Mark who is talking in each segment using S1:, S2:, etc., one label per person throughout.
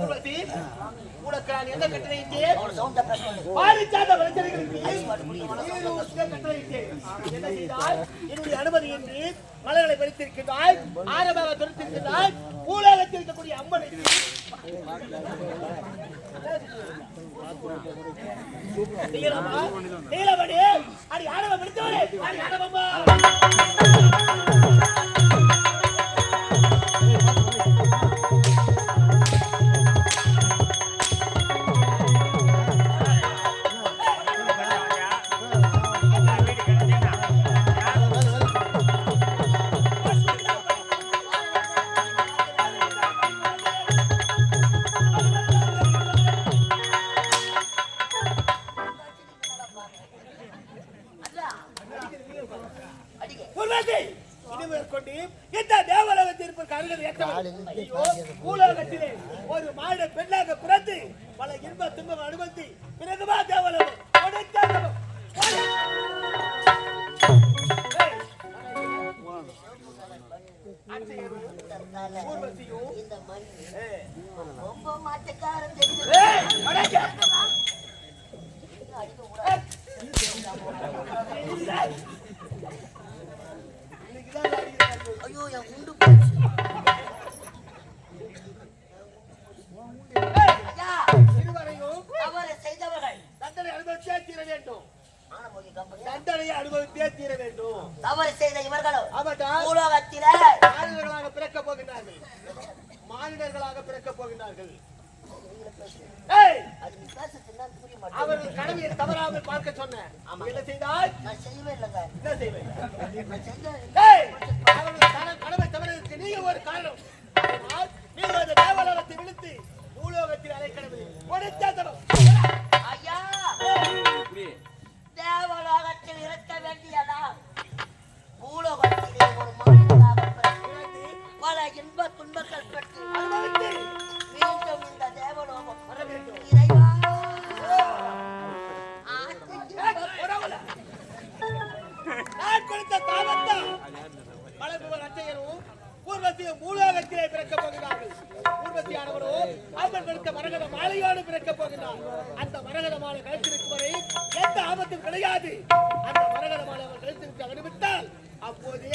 S1: ஊர்வசி, உனக்கு நான் என்ன கட்டளையிட்டேன்? பாரிஜாத வளர்ச்சிகளுக்கு. என்ன? என்னுடைய அனுமதியின்றி மலர்களை பறித்திருக்கின்றாய் ஆரமாக துரத்திருக்கின்றாய் பூலோகத்தில் இருக்கக்கூடிய அம்மனை நீலமா, நீலமணி, அடி ஆடவ பிடித்தவனே, அடி ஆடவம்மா. உர்வசி, இனிமேல் கொண்டு இந்த தேவலோகத்தில் இருப்பதற்கு அருகதை பூலோகத்திலே ஒரு மாட பெண்ணாக பிறந்து பல இன்ப துன்பம் அனுபவித்து பிறகுமா ஊர்வசியும் ஏய்,
S2: ரொம்ப மாட்டுக்காரன்
S1: அவர்கள் கடமையை தவறாமல் பார்க்க சொன்னேன். என்ன செய்தால்
S2: நான் செய்யவே இல்லைங்க.
S1: என்ன செய்வேன்? அவர்கள் தன- கடமை தவறதற்கு நீங்க ஒரு காரணம். அதனால் நீங்கள் அந்த தேவலோகத்தை விழுத்து பூலோகத்தில் அழைக்கடமை கொடுத்த தவம்
S2: ஐயா! தேவலோகத்தில் இருக்க வேண்டியதா? பூலோகத்திலே ஒரு மனிதனாக பிறந்து பல இன்ப துன்பங்கள் பெற்று
S1: நான் கொடுத்த தாமத்தம் வளர்ப்புவர் அச்சையரும் பூர்வசியும் பூலோகத்திலே பிறக்க போகிறார்கள் பூர்வசியானவரும் அவர்கள் கொடுத்த மரகத மாலையோடு பிறக்கப் போகிறார் அந்த மரகத மாலை கழுத்திருக்கும் வரை எந்த ஆபத்தும் கிடையாது அந்த மரகத மாலை அவர் கழுத்திற்கு அனுமதித்தால் அப்போதே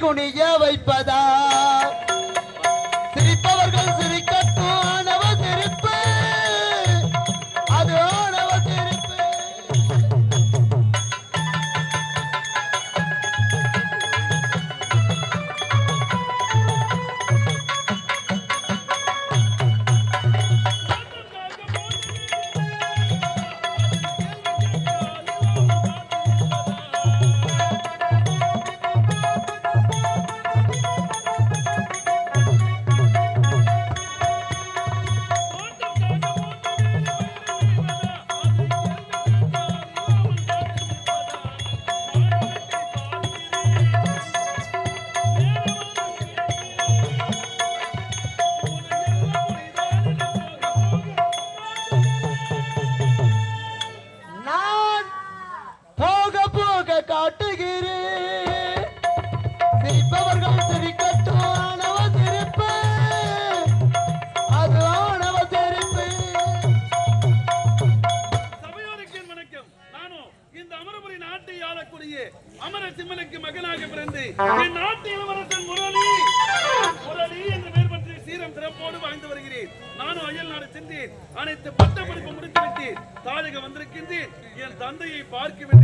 S3: கொடிய வைப்பதா? சிரிப்பவர்கள்
S4: நானும் இந்த அமரபுரி நாட்டை ஆளக்கூடிய அமர சிம்மனுக்கு மகனாக பிறந்து என் நாட்டு முரளி. முரளி என்று பெயர் பற்றி சீரம் சிறப்போடு வருகிறேன். நானும் அயல் நாடு சென்றேன். அனைத்து பட்ட படிப்பு முடித்துவிட்டு தாயகம் வந்திருக்கின்றேன். என் தந்தையை பார்க்க வேண்டும்.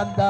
S2: canta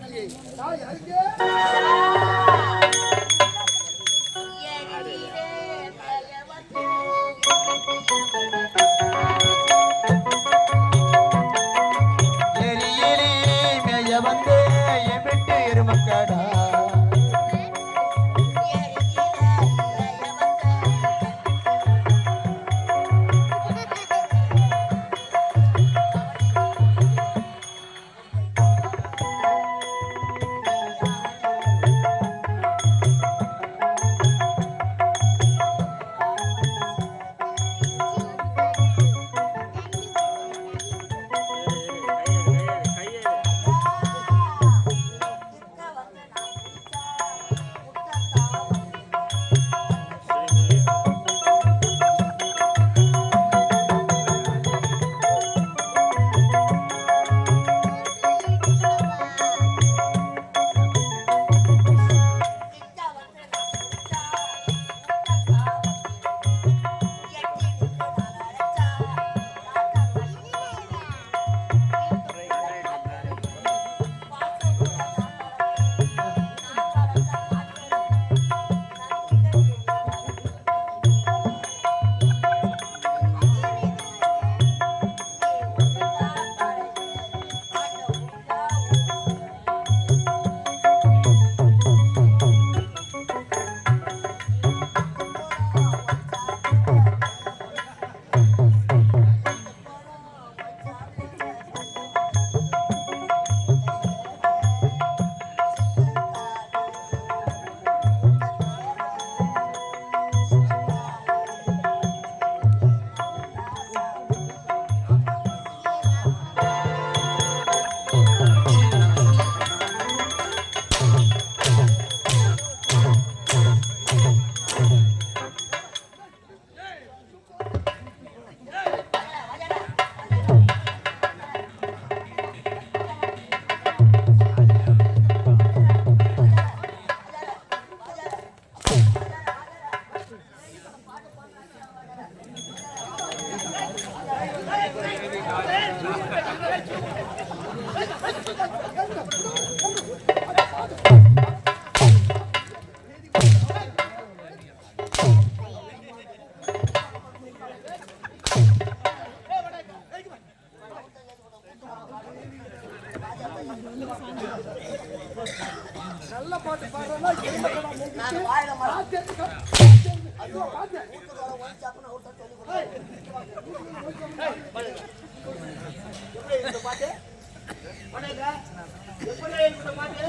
S2: காவலாளியை காணவில்லையே தாய் அருகே ಸಮಾಜ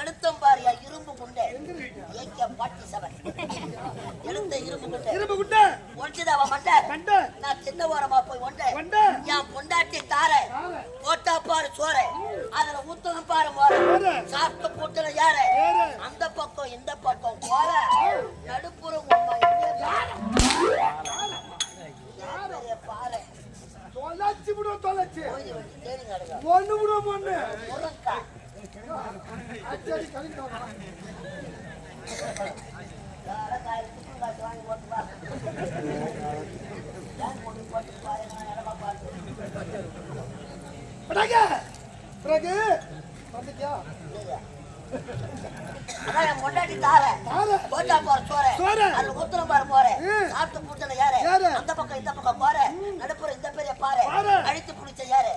S5: எடுத்தம் பாரியா இரும்பு குண்டை. ஏக்க பாட்டி சவன். எடுத்த இரும்பு குண்டை.
S2: இரும்பு
S5: மண்டை?
S2: கண்ட
S5: நான் சின்ன ஓரமா போய் ஒண்டை. என் பொண்டாட்டி தார.
S2: போட்டா பாரு சோறு. அதுல ஊத்தணும் பாரு மோர.
S5: சாப்பிட்டு
S2: போட்டுல யாரு? அந்த பக்கம் இந்த பக்கம் போற நடுப்புறம் உண்மை பாரு.
S5: தொலைச்சு விடுவோம் தொலைச்சு. ஒண்ணு விடுவோம் ஒண்ணு. பிறகு! பிறகு! வந்துட்டியா?
S2: தாரேன்
S5: தாரேன்.
S2: போட்டா போற சோறு. அதுல ஊத்துன பாரு போற. சாப்பிட்டு புடிச்சல யாரு? அந்த பக்கம் இந்த பக்கம் போற நடுப்புற இந்த பெரிய பாரு.
S5: பாரு.
S2: அழித்து புடிச்ச யாரு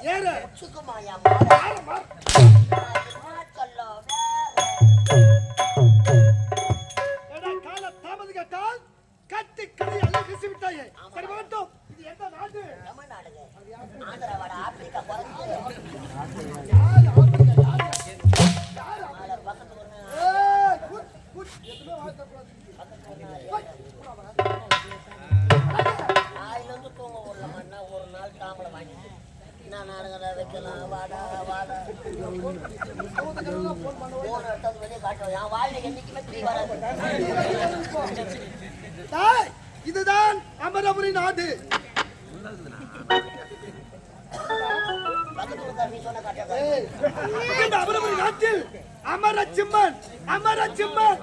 S5: அமர சிம்மன்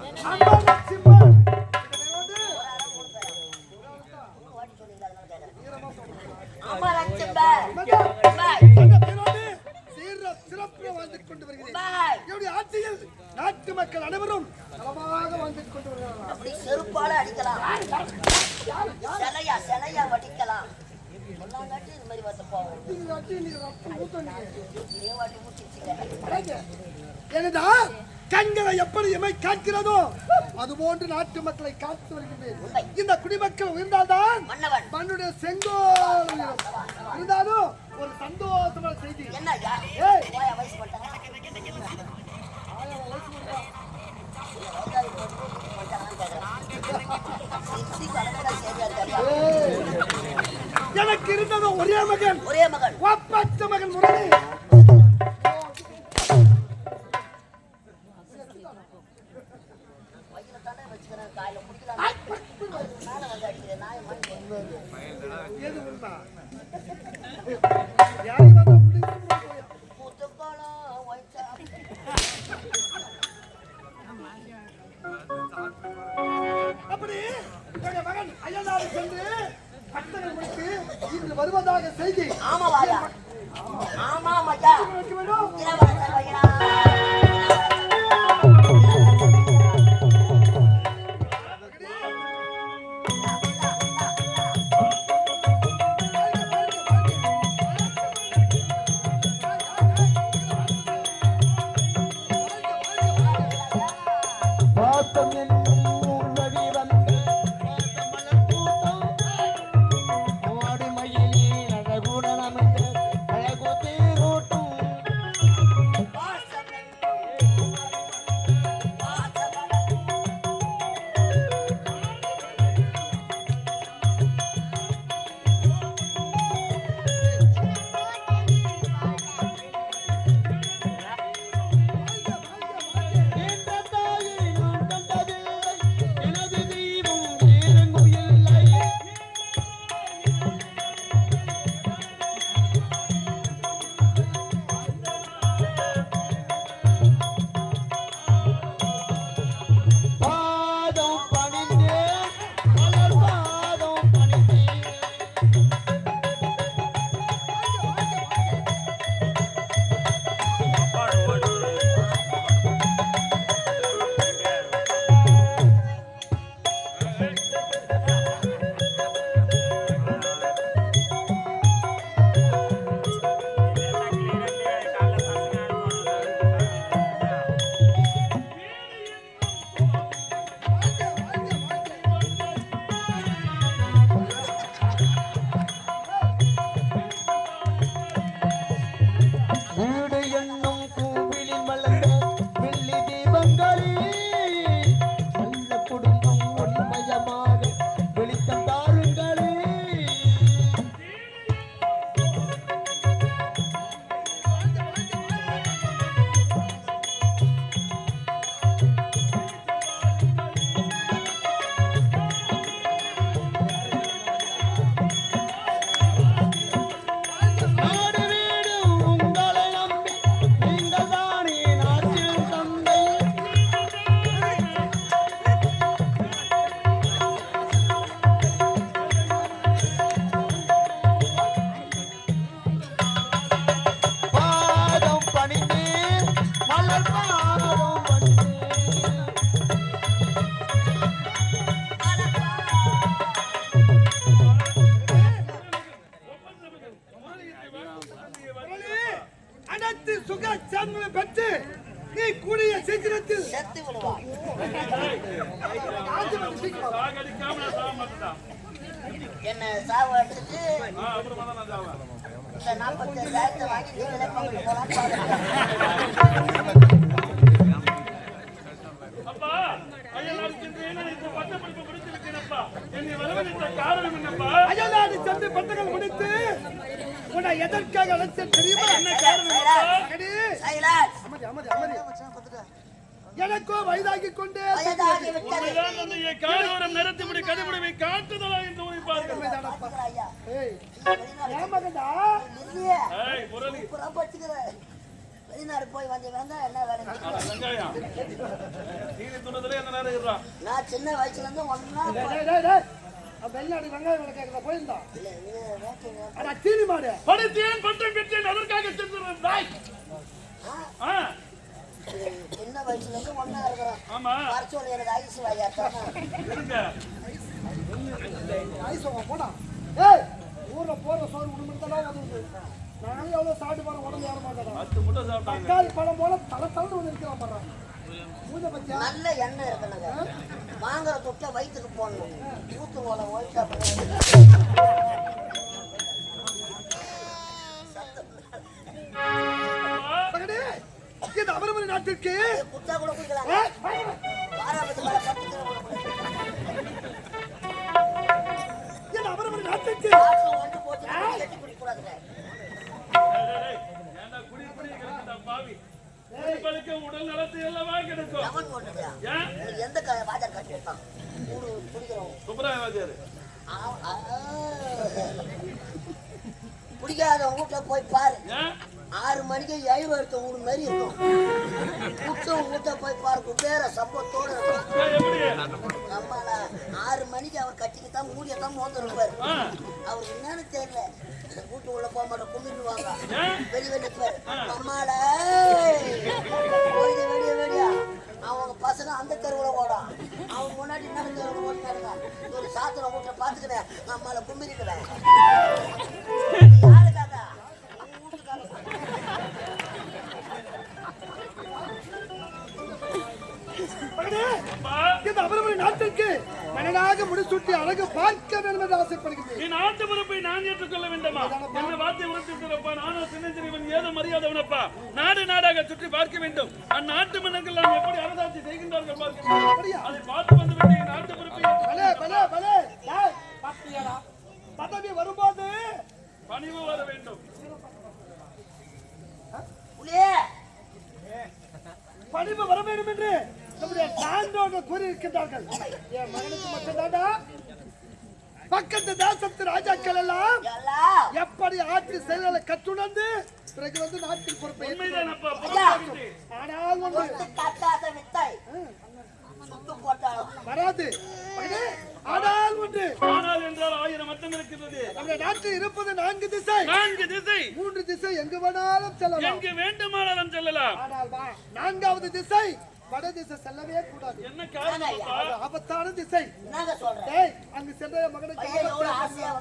S5: அமர இந்த பேரோடு சீர சிறப்புற வாழ்ந்துக் கொண்டு வருகிறேன். என்னுடைய ஆட்சியில் நாட்டு மக்கள் அனைவரும் நலமாக கொண்டு வருகிறார்கள்.
S2: அப்படி செருப்பால அடிக்கலாம். சிலையா சிலையா வடிக்கலாம்.
S5: எனதா கண்களை எப்படி எமை காக்கிறதோ அதுபோன்று நாட்டு மக்களை காத்து வருகின்றேன். இந்த குடிமக்கள் உயர்ந்தால்தான்
S2: மன்னவன்.
S5: மண்ணுடைய செங்கோல். இருந்தாலும் ஒரு சந்தோஷமான செய்தி. எனக்கு இருந்தது ஒரே மகன்.
S2: ஒரே மகன்.
S5: ஒப்பற்ற மகன் முரளி.
S3: பாசம்
S5: எதற்காக அழைத்தேன் தெரியுமா
S4: என்ன காரணம் அப்பா?
S5: அமதி அமதி அமதி எனக்கோ வயதாகி கொண்டே
S4: காரோரம் நிறத்திமுடி கதிமுடிவை காட்டுதலா என்று.
S5: ஏய்
S2: வெளிநாடு போய் வந்து வந்தா என்ன வேலை. நான் சின்ன வயசுல இருந்து ஒன்னா
S5: டேய், டேய், டேய், டேய். அவன் வெளிநாடு வெங்காயம்
S2: இது வேட்டைங்க.
S5: அட தீனி மாடு.
S4: படித்தேன், பட்டம் பெற்றேன், அதற்காக சென்றேன், தாய். ஆ,
S2: இது சின்ன வயசுல இருந்து ஒன்னா இருக்கிறோம்.
S4: ஆமா,
S2: வர சொல்லி எனக்கு ஐஸ் வாயா.
S5: ஐஸ் வாங்க ஏய் ஊர்ல போற சோறு உடம்பு தான் வந்து நான் எவ்வளவு சாப்பிட்டு போற உடம்பு ஏற மாட்டேன்
S4: பத்து முட்டை சாப்பிட்டாங்க.
S5: தக்காளி பழம் போல தலை தலை வந்து மூஞ்ச பத்தியா?
S2: நல்ல எண்ணெய் இருக்கணுங்க வாங்குற தொட்டை வயிற்றுக்கு போடணும். ஊத்து போல ஒயிட்டா குடி
S4: கிடக்குதா பாவி? குடிப்பழக்க உடல் நலத்தை அல்லவா கிடைக்கும்
S2: எந்த வாஜர் கட்டி வைப்பான் கூடு குடிக்கிறோம்.
S4: சுப்பராய
S2: ஆ. பிடிக்காத வீட்டுல போய் பாரு. ஆறு மணிக்கு ஐநூறு இருக்க மாதிரி இருக்கும். குற்றம் வீட்டை போய் பார்க்க வேற சம்பத்தோட இருக்கும். நம்மள ஆறு மணிக்கு அவர் கட்டிக்கிட்டான் மூடியத்தான் மூடியை தான்
S4: ஆ,
S2: அவருக்கு என்னன்னு தெரியல. வீட்டு உள்ள போக மாட்டோம் கும்பிடுவாங்க
S4: வாங்க
S2: வெளியே நிற்பாரு அம்மாட வெளியே வெளியே வெளியா. அவங்க பசங்க அந்த தெருவில் ஓடும். அவங்க முன்னாடி என்ன தெருவில் ஓடினாருங்க ஒரு சாத்திர வீட்டை பார்த்துக்கிறேன் நம்மளை கும்பிடுக்கிறேன்
S5: அமரமணி நாட்டிற்கு மன்னனாக முடிசூட்டி அழகு பார்க்க வேண்டும் என்று ஆசைப்படுகிறேன்.
S4: என் நாட்டு பொறுப்பை நான் ஏற்றுக்கொள்ள வேண்டுமா? என்ன வார்த்தை உணர்த்திருக்கிறப்பா நானும் சின்னஞ்சிறிவன் ஏதோ மரியாதவனப்பா நாடு நாடாக சுற்றி பார்க்க வேண்டும். அந்நாட்டு மன்னர்கள் நாம் எப்படி அரசாட்சி செய்கின்றார்கள் பார்க்க அதை பார்த்து வந்து விட்டு என் நாட்டு
S5: பாத்தியாடா பதவி வரும்போது
S4: பணிவு வர வேண்டும்.
S5: பணிவு வர வேண்டும் என்று நம்முடைய சான்றோர்கள் கூறியிருக்கின்றார்கள். என் மகனுக்கு மட்டும்தாண்டா பக்கத்து தேசத்து ராஜாக்கள் எல்லாம்
S2: எல்லாம்
S5: எப்படி ஆட்சி செயல்களை கற்றுணர்ந்து பிறகு வந்து நாட்டின் பொறுப்பை ஆனால் வராது. ஆனால் ஒன்று.
S4: ஆனால் என்றால் ஆயிரம் அர்த்தம் இருக்கிறது
S5: நம்முடைய நாட்டில் இருப்பது நான்கு திசை.
S4: நான்கு திசை.
S5: மூன்று திசை எங்கு வேணாலும் செல்லலாம்.
S4: எங்கு வேண்டுமானாலும் செல்லலாம்.
S5: ஆனால் நான்காவது திசை. வட திசை செல்லவே கூடாது.
S4: என்ன காரணம்
S5: ஆபத்தான திசை.
S2: என்னங்க சொல்றேன்
S5: டேய் அங்கு சென்ற மகனுக்கு
S2: எவ்வளவு. ஆசையா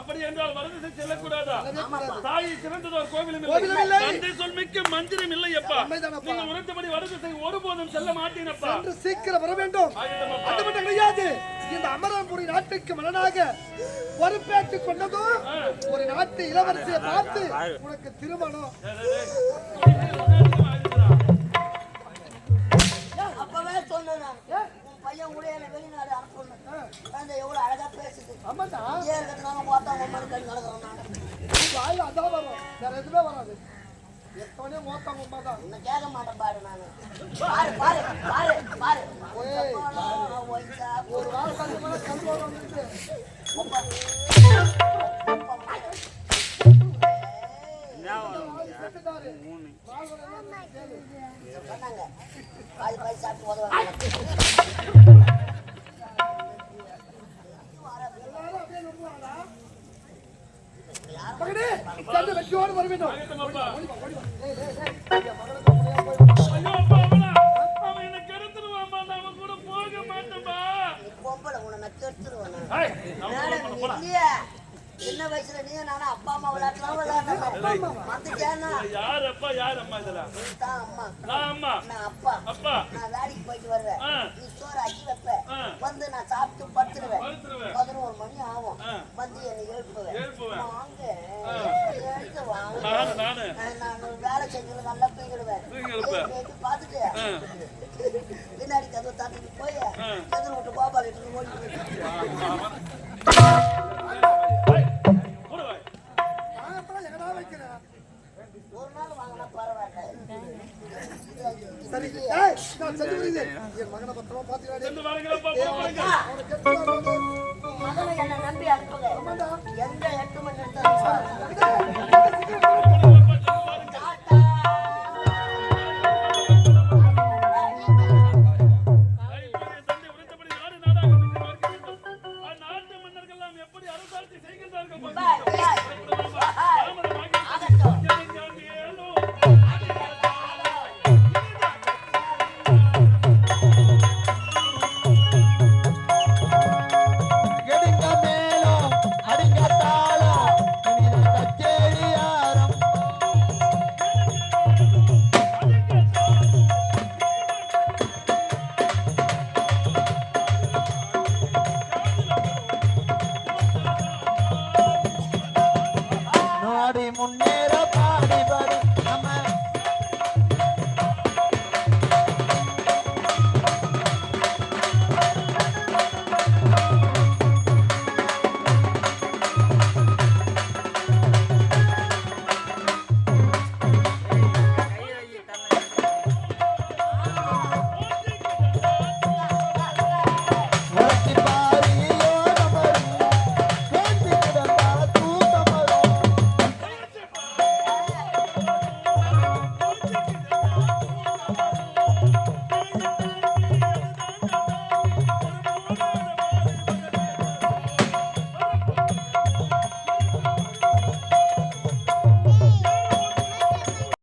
S4: அப்படி என்றால் வரதிசை செல்லக்கூடாதா தாயை சிறந்ததோர் கோவிலும்
S5: கோவிலும்
S4: இல்லை. தந்தை சொல் மிக்க மந்திரம் இல்லை அப்பா. நீங்கள் ஒருபோதும் செல்ல மாட்டேனப்பா
S5: அன்று சீக்கிரம் வர வேண்டும். அது மட்டும் கிடையாது. இந்த அமரபுரி நாட்டுக்கு மன்னனாக பொறுப்பேற்றுக் கொண்டதும் ஒரு நாட்டு இளவரசியை பார்த்து உனக்கு திருமணம்.
S2: உன் பையன் கூட என்னை வெளிநாடு அனுப்பணும். குழந்தை எவ்வளவு அழகா பேசுது.
S5: ஆமாடா
S2: இங்கே இருக்கிறதுனால பார்த்தா உன் மனு கண் நடக்கிறோம் நான்
S5: வாயில அதான் வரும். வேற எதுவுமே வராது. எத்தவனே ஓத்தாங்க உமா தான்.
S2: உன்னை கேட்க மாட்டேன் பாரு நானு. பாரு பாரு பாரு பாரு.
S5: ஏய்.
S2: ஒத்தப்பழம், ஒயிட்டா,
S5: ஒரு வாரம் கண்டிப்பாக கல்வி மகனே சென்று வெற்றியோடு வர
S2: சின்ன வயசுல நீ நானும் அப்பா அம்மா விளையாட்டுலாம் விளையாடுறேன் வந்துட்டேன்னா
S4: யார் அப்பா யார் அம்மா இதெல்லாம்?
S2: தான் அம்மா.
S4: நான் அம்மா.
S2: நான் அப்பா.
S4: அப்பா.
S2: நான் வேலைக்கு போயிட்டு வருவேன்.
S4: ஆ.
S2: நீ சோறு ஆக்கி வைப்ப. வந்து நான் சாப்பிட்டு
S5: சரி டேய் நான் செஞ்சு விடுது என் மகனை பத்திரமா
S4: பாத்துக்கடா செஞ்சு
S5: வரங்களா பாப்பா
S2: மகனை என்ன நம்பி அனுப்புங்க? எந்த எட்டு மணி நேரத்துல